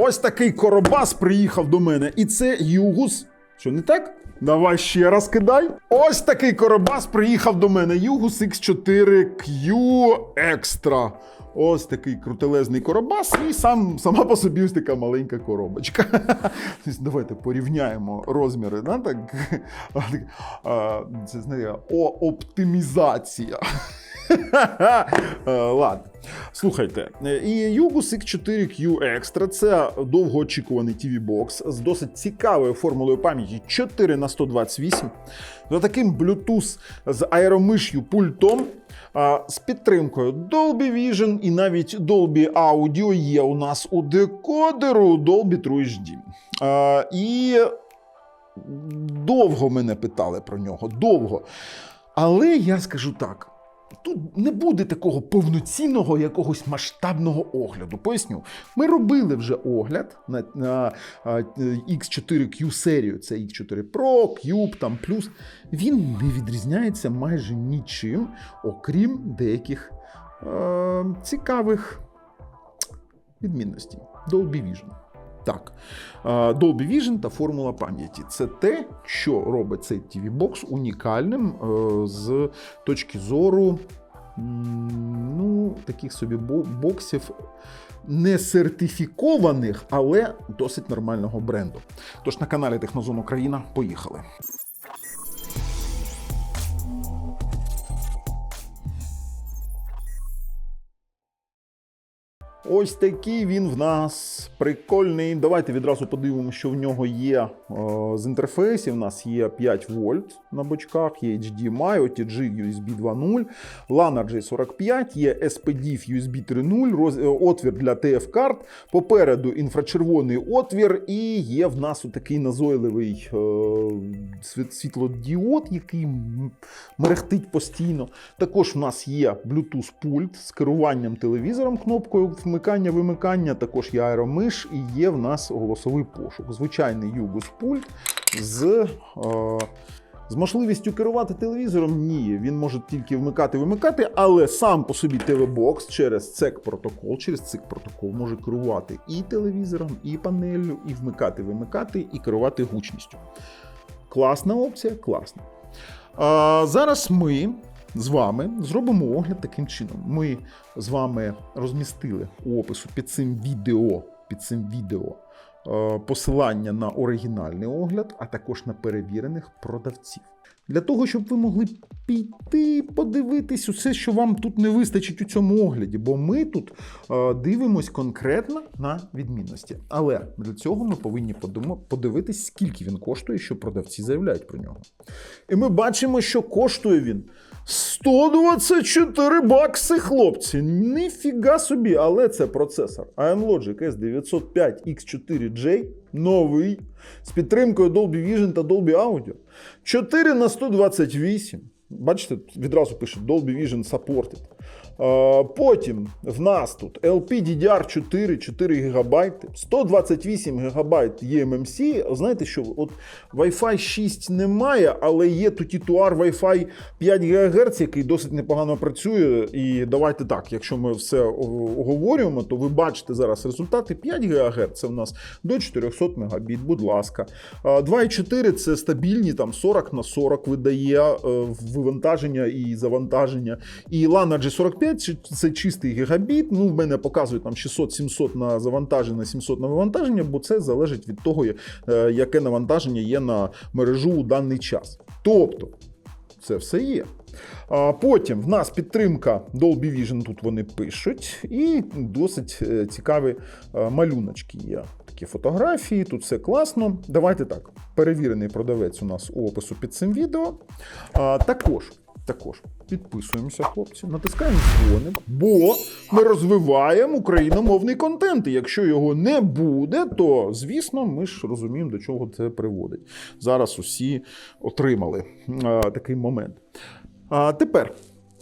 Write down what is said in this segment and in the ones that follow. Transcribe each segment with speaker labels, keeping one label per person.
Speaker 1: Ось такий коробас приїхав до мене, і це Югус. Що не так? Давай ще раз кидай. Ось такий коробас приїхав до мене. Югус X4Q Extra. Ось такий крутелезний коробас, і сам, сама по собі ось така маленька коробочка. Давайте порівняємо розміри. Да? Так? Це знає, о, оптимізація. Ладно. Слухайте, е, і Yugus X4Q Extra це довгоочікуваний TV бокс з досить цікавою формулою пам'яті 4 на 128 за таким Bluetooth з аеромиш'ю пультом. З підтримкою Dolby Vision і навіть Dolby Audio є у нас у декодеру Dolby True HD. І довго мене питали про нього. Довго. Але я скажу так: тут не буде такого повноцінного якогось масштабного огляду. Поясню, ми робили вже огляд на, на а, X4Q серію. Це X4 Pro, Cube, там плюс. Він не відрізняється майже нічим, окрім деяких е, цікавих відмінностей. Dolby Vision. Так, Dolby Vision та формула пам'яті це те, що робить цей TV бокс унікальним е, з точки зору ну, таких собі боксів. Не сертифікованих, але досить нормального бренду. Тож на каналі Технозон Україна поїхали. Ось такий він в нас прикольний. Давайте відразу подивимося, що в нього є е, з інтерфейсів. У нас є 5 вольт на бочках, є HDMI, OTG USB 2.0, LAN RJ45, є SPD USB 3.0, роз- е, отвір для TF-карт. Попереду інфрачервоний отвір, і є в нас отакий назойливий е, світлодіод, який мерехтить постійно. Також в нас є Bluetooth пульт з керуванням телевізором, кнопкою вмикання, вимикання. Також є аеромиш і є в нас голосовий пошук. Звичайний Югус пульт з. Е, з можливістю керувати телевізором ні, він може тільки вмикати вимикати, але сам по собі TV-бокс через CEC протокол, через CIC протокол може керувати і телевізором, і панеллю, і вмикати, вимикати, і керувати гучністю. Класна опція, класна. А, зараз ми з вами зробимо огляд таким чином. Ми з вами розмістили у опису під цим відео, під цим відео е, посилання на оригінальний огляд, а також на перевірених продавців. Для того, щоб ви могли піти подивитись усе, що вам тут не вистачить у цьому огляді, бо ми тут е, дивимось конкретно на відмінності. Але для цього ми повинні подивитись, скільки він коштує, що продавці заявляють про нього. І ми бачимо, що коштує він 124 бакси, хлопці. Ніфіга собі, але це процесор AMLogic S905 X4J, новий, з підтримкою Dolby Vision та Dolby Audio. 4 на 128. Бачите, відразу пише Dolby Vision Supported. Потім в нас тут LPDDR4 4 ГБ, 128 ГБ eMMC. Знаєте що? От Wi-Fi 6 немає, але є тут і туар Wi-Fi 5 ГГц, який досить непогано працює. І давайте так, якщо ми все оговорюємо, то ви бачите зараз результати 5 ГГц. Це в нас до 400 Мбіт, будь ласка. Е, 2,4 це стабільні, там 40 на 40 видає е, вивантаження і завантаження. І LAN RJ45 це- чистий гігабіт. Ну, в мене показує там 600-700 на завантаження, 700 на вивантаження, бо це залежить від того, е, яке навантаження є на мережу у даний час. Тобто, це все є. А потім в нас підтримка Dolby Vision, тут вони пишуть, і досить е, цікаві е, малюночки є. Такі фотографії, тут все класно. Давайте так. Перевірений продавець у нас у опису під цим відео. А, також, також підписуємося, хлопці, натискаємо дзвоник, бо ми розвиваємо україномовний контент. І якщо його не буде, то звісно ми ж розуміємо, до чого це приводить. Зараз усі отримали а, такий момент. А тепер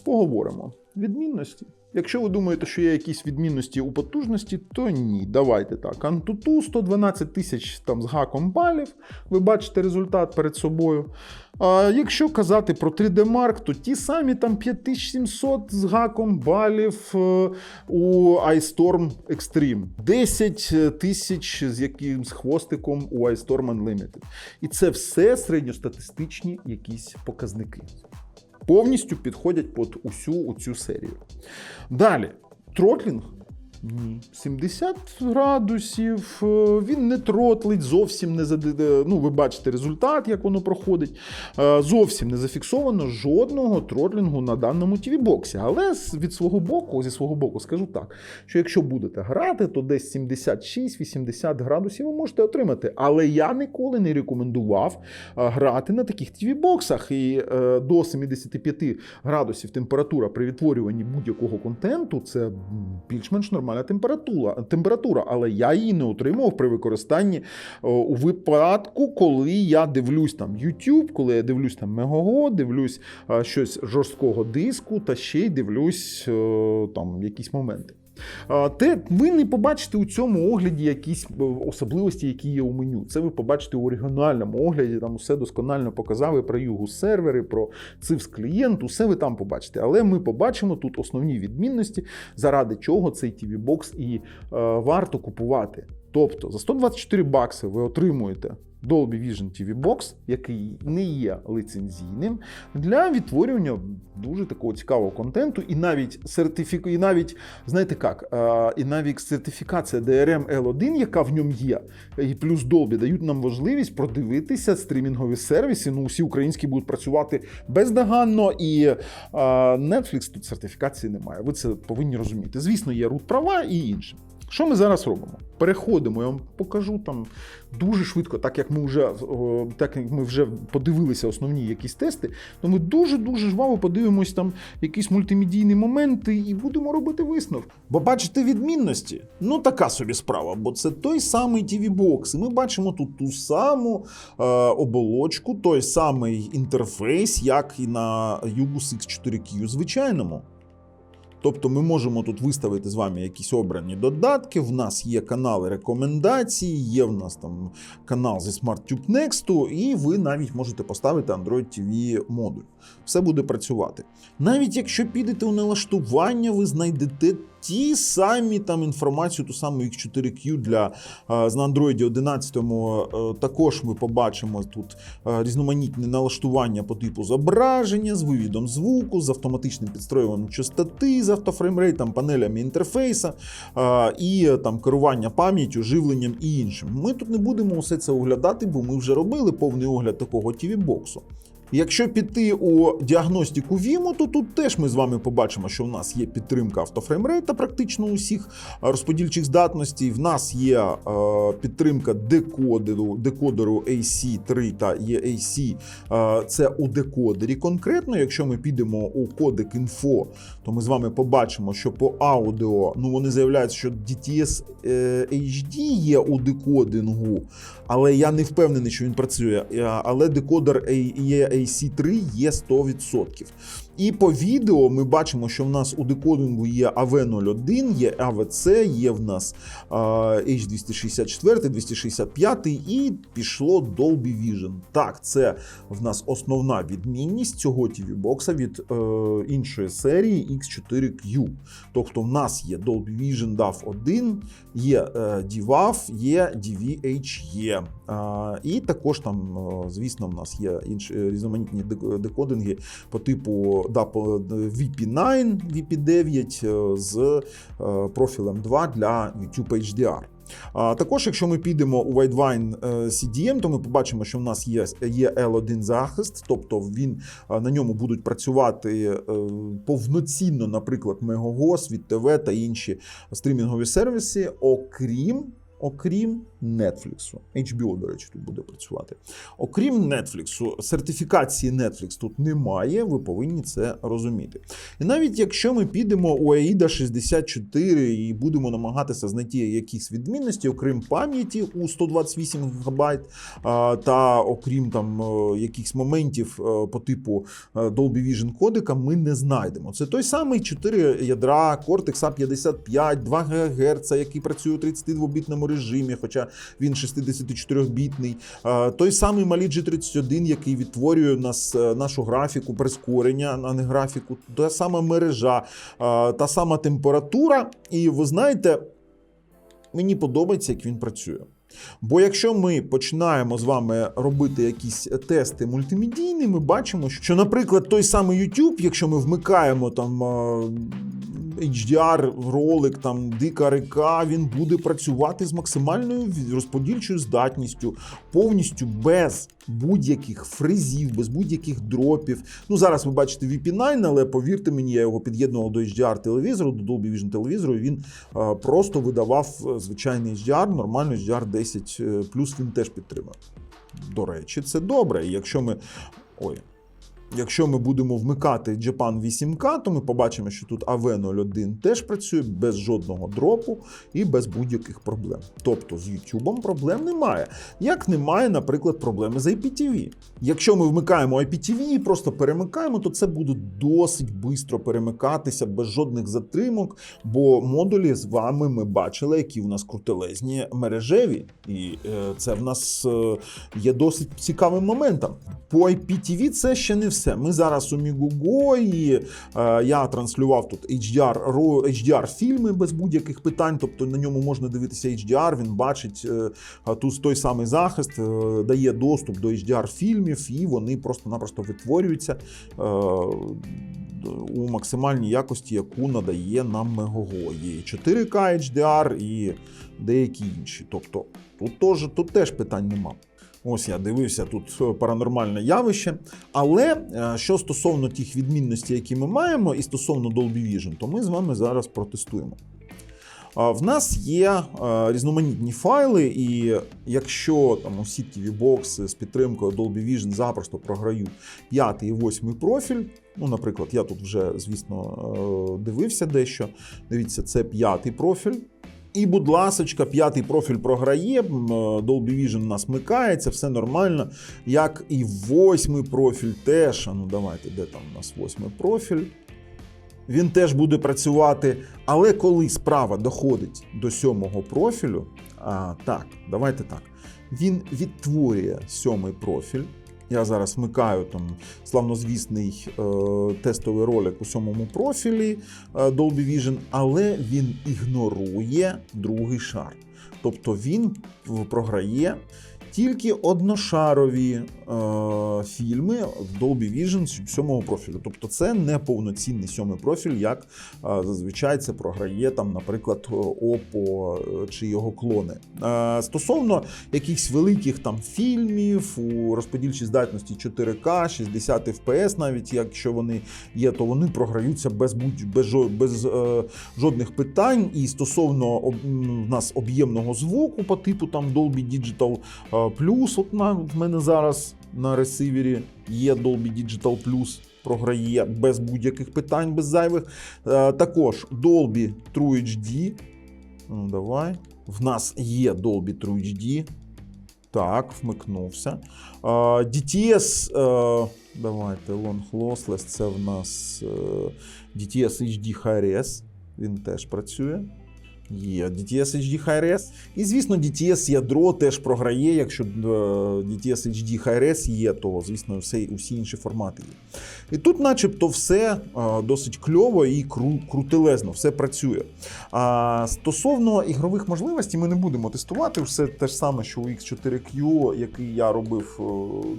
Speaker 1: поговоримо. Відмінності. Якщо ви думаєте, що є якісь відмінності у потужності, то ні. Давайте так. Antutu 112 тисяч там з гаком балів. Ви бачите результат перед собою. А якщо казати про 3D Mark, то ті самі там 5700 з гаком балів е, у iStorm Extreme. 10 тисяч з якимсь хвостиком у iStorm Unlimited. І це все середньостатистичні якісь показники повністю підходять під усю цю серію. Далі, тротлінг. Ні. 70 градусів. е, Він не тротлить, зовсім не зади- Ну, ви бачите результат, як воно проходить. Е, Зовсім не зафіксовано жодного тротлінгу на даному tv боксі Але від свого боку, зі свого боку, скажу так: що якщо будете грати, то десь 76-80 градусів ви можете отримати. Але я ніколи не рекомендував е, грати на таких tv боксах І до 75 градусів температура при відтворюванні будь-якого контенту це більш-менш нормальна температура, температура. Але я її не отримував при використанні е, у випадку, коли я дивлюсь там YouTube, коли я дивлюсь там Мегого, дивлюсь е, щось жорсткого диску, та ще й дивлюсь е, там якісь моменти. Те ви не побачите у цьому огляді якісь е, особливості, які є у меню. Це ви побачите у оригінальному огляді. Там усе досконально показали про югу сервери, про цивс клієнт, усе ви там побачите. Але ми побачимо тут основні відмінності, заради чого цей TV бокс і е, варто купувати. Тобто за 124 бакси ви отримуєте Dolby Vision TV Box, який не є лицензійним, для відтворювання дуже такого цікавого контенту, і навіть сертифік... і навіть, знаєте як, і навіть сертифікація DRM L1, яка в ньому є, і плюс Dolby дають нам можливість продивитися стрімінгові сервіси. Ну, усі українські будуть працювати бездоганно, і Netflix тут сертифікації немає. Ви це повинні розуміти. Звісно, є рут права і інше. Що ми зараз робимо? Переходимо, я вам покажу там дуже швидко, так як ми вже так як ми вже подивилися основні якісь тести, то ми дуже-дуже жваво подивимось там якісь мультимедійні моменти і будемо робити висновки.
Speaker 2: Бо бачите відмінності? Ну така собі справа, бо це той самий tv бокс І ми бачимо тут ту саму е, оболочку, той самий інтерфейс, як і на Yugus X4Q звичайному. Тобто ми можемо тут виставити з вами якісь обрані додатки. В нас є канали рекомендацій, є в нас там канал зі SmartTube Next, і ви навіть можете поставити Android TV модуль. Все буде працювати. Навіть якщо підете у налаштування, ви знайдете ті самі там інформацію, ту саму X4Q для е, з на Android 11. е, Також ми побачимо тут е, різноманітні налаштування по типу зображення, з вивідом звуку, з автоматичним підстроюванням частоти, з автофреймрейтом, панелями інтерфейса е, і е, там керування пам'яттю, живленням і іншим. Ми тут не будемо усе це оглядати, бо ми вже робили повний огляд такого tv боксу Якщо піти у діагностику Vimo, то тут теж ми з вами побачимо, що в нас є підтримка автофреймрейта практично усіх е, розподільчих здатностей. В нас є е, підтримка декодеру, декодеру AC3 та EAC. Е, це у декодері. Конкретно, якщо ми підемо у кодек інфо, то ми з вами побачимо, що по аудіо ну вони заявляють, що DTS е, HD є у декодингу, але я не впевнений, що він працює. Е, Але декодер EAC3 є 100%. І по відео ми бачимо, що в нас у декодингу є AV01, є AVC, є в нас H264, 265 і пішло Dolby Vision. Так, це в нас основна відмінність цього TV бокса від е, іншої серії X4Q. Тобто в нас є Dolby Vision DAV 1, є е, DVAV, є DVH-E. А, і також там, е, звісно, в нас є інші е, різноманітні дек- декодинги по типу DAP VP9, VP9 е, з е, профілем 2 для YouTube HDR. А також, якщо ми підемо у Widevine е, CDM, то ми побачимо, що в нас є, є L1 захист, тобто він на ньому будуть працювати повноцінно, наприклад, Megogo, Світ ТВ та інші стрімінгові сервіси, окрім, окрім Netflix. HBO, до речі, тут буде працювати. Окрім Netflix, сертифікації Netflix тут немає, ви повинні це розуміти. І навіть якщо ми підемо у AIDA 64 і будемо намагатися знайти якісь відмінності, окрім пам'яті у 128 ГБ, та окрім там е, якихось моментів е, по типу е, Dolby Vision кодека, ми не знайдемо. Це той самий 4 ядра Cortex A55, 2 ГГц, який працює у 32-бітному режимі, хоча він 64-бітний. Е, Той самий Mali G31, який відтворює нас, е, нашу графіку прискорення, а не графіку, та сама мережа, та сама температура. І ви знаєте, мені подобається, як він працює. Бо якщо ми починаємо з вами робити якісь тести мультимедійні, ми бачимо, що, наприклад, той самий YouTube, якщо ми вмикаємо там е, HDR ролик, там дика река, він буде працювати з максимальною розподільчою здатністю, повністю без будь-яких фризів, без будь-яких дропів. Ну зараз ви бачите VP9, але повірте мені, я його під'єднував до HDR телевізору, до Dolby Vision телевізору. і Він е, просто видавав е, звичайний HDR, нормально HDR 10 е, він теж підтримав. До речі, це добре. І якщо ми. Ой. Якщо ми будемо вмикати Japan 8K, то ми побачимо, що тут AV01 теж працює без жодного дропу і без будь-яких проблем. Тобто з YouTube проблем немає. Як немає, наприклад, проблеми з IPTV. Якщо ми вмикаємо IPTV і просто перемикаємо, то це буде досить швидко перемикатися без жодних затримок, бо модулі з вами ми бачили, які в нас крутелезні мережеві, і е, це в нас е, є досить цікавим моментом. По IPTV це ще не все. Ми зараз у Мігуго, і е, я транслював тут HDR, HDR фільми без будь-яких питань. Тобто на ньому можна дивитися HDR, він бачить е, тут той самий захист, е, дає доступ до HDR фільмів, і вони просто-напросто витворюються е, у максимальній якості, яку надає нам Мегого. Є 4К HDR і деякі інші. Тобто тут теж, тут теж питань нема. Ось я дивився тут паранормальне явище. Але е, що стосовно тих відмінностей, які ми маємо, і стосовно Dolby Vision, то ми з вами зараз протестуємо. В нас є е, різноманітні файли, і якщо там усі tv бокси з підтримкою Dolby Vision запросто програють п'ятий і восьмий профіль. Ну, наприклад, я тут вже, звісно, е, дивився дещо. Дивіться, це п'ятий профіль. І, будь ласочка, п'ятий профіль програє, Dolby Vision у нас микається, все нормально. Як і восьмий профіль теж. А ну давайте, де там у нас восьмий профіль? Він теж буде працювати. Але коли справа доходить до сьомого профілю, а, так, давайте так. Він відтворює сьомий профіль. Я зараз вмикаю там славнозвісний е, тестовий ролик у сьомому профілі е, Dolby Vision, але він ігнорує другий шар. Тобто він програє тільки одношарові е, фільми в Dolby Vision сьомого профілю. Тобто це не повноцінний сьомий профіль, як е, зазвичай це програє там, наприклад, Oppo е, чи його клони. Е, стосовно якихось великих там фільмів у розподільчій здатності 4К, 60 FPS, навіть якщо вони є, то вони програються без будь без, без е, жодних питань. І стосовно об, в нас об'ємного звуку по типу там Dolby Digital Plus, от на в мене зараз на ресивері є Dolby Digital Plus. Програє без будь-яких питань, без зайвих. Е, також Dolby True HD. Ну, давай. В нас є Dolby True HD. Так, вмикнувся. Е, DTS. Е, давайте, Long Lossless, це в нас DTS HD Hi-Res. Він теж працює. Є DTS HD Hi-Res. І, звісно, DTS ядро теж програє. Якщо е, DTS HD Hi-Res є, то, звісно, все, усі інші формати є. І тут, начебто, все е, досить кльово і кру, крутелезно, все працює. А стосовно ігрових можливостей, ми не будемо тестувати все те ж саме, що у X4Q, який я робив е,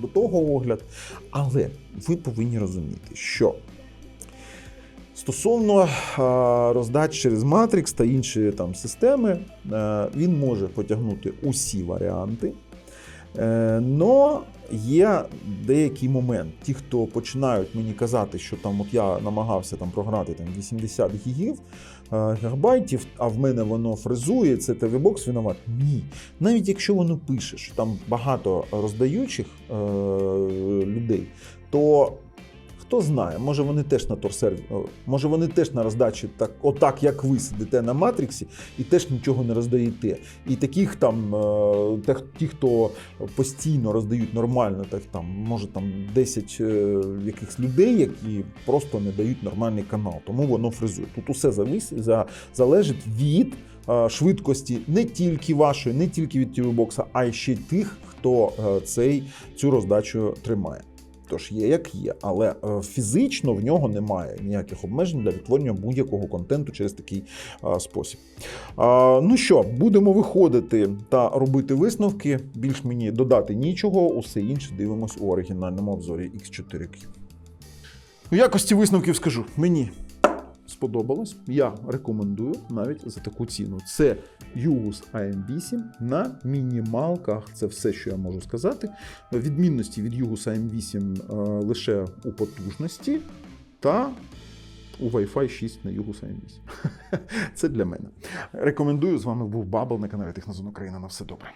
Speaker 2: до того огляд. Але ви повинні розуміти, що Стосовно е, роздач через Matrix та інші там системи, е, він може потягнути усі варіанти. Е, но є деякий момент. Ті, хто починають мені казати, що там от я намагався там програти там 80 гігів, гігабайтів, а в мене воно фризує, це TV-бокс винуват. Ні. Навіть якщо воно пише, що там багато роздаючих е, людей, то хто знає, може вони теж на торсерві, може вони теж на роздачі, так, отак як ви сидите на Матриксі, і теж нічого не роздаєте. І таких там, е, тех- ті, хто постійно роздають нормально, так там може там 10 е, якихось людей, які просто не дають нормальний канал, тому воно фризує. Тут усе залежить від е, швидкості не тільки вашої, не тільки від TV-бокса, а й ще тих, хто е, цей, цю роздачу тримає. Тож є як є, але е, фізично в нього немає ніяких обмежень для відтворення будь-якого контенту через такий е, спосіб. Ну що, будемо виходити та робити висновки. Більш мені додати нічого, усе інше дивимось у оригінальному обзорі X4Q. У якості висновків скажу, мені сподобалось. Я рекомендую навіть за таку ціну. Це Югус AM8 на мінімалках. Це все, що я можу сказати. Відмінності від Югус AM8 е, лише у потужності та у Wi-Fi 6 на Югус AM8. Це для мене. Рекомендую. З вами був Бабл на каналі Технозон Україна. На все добре.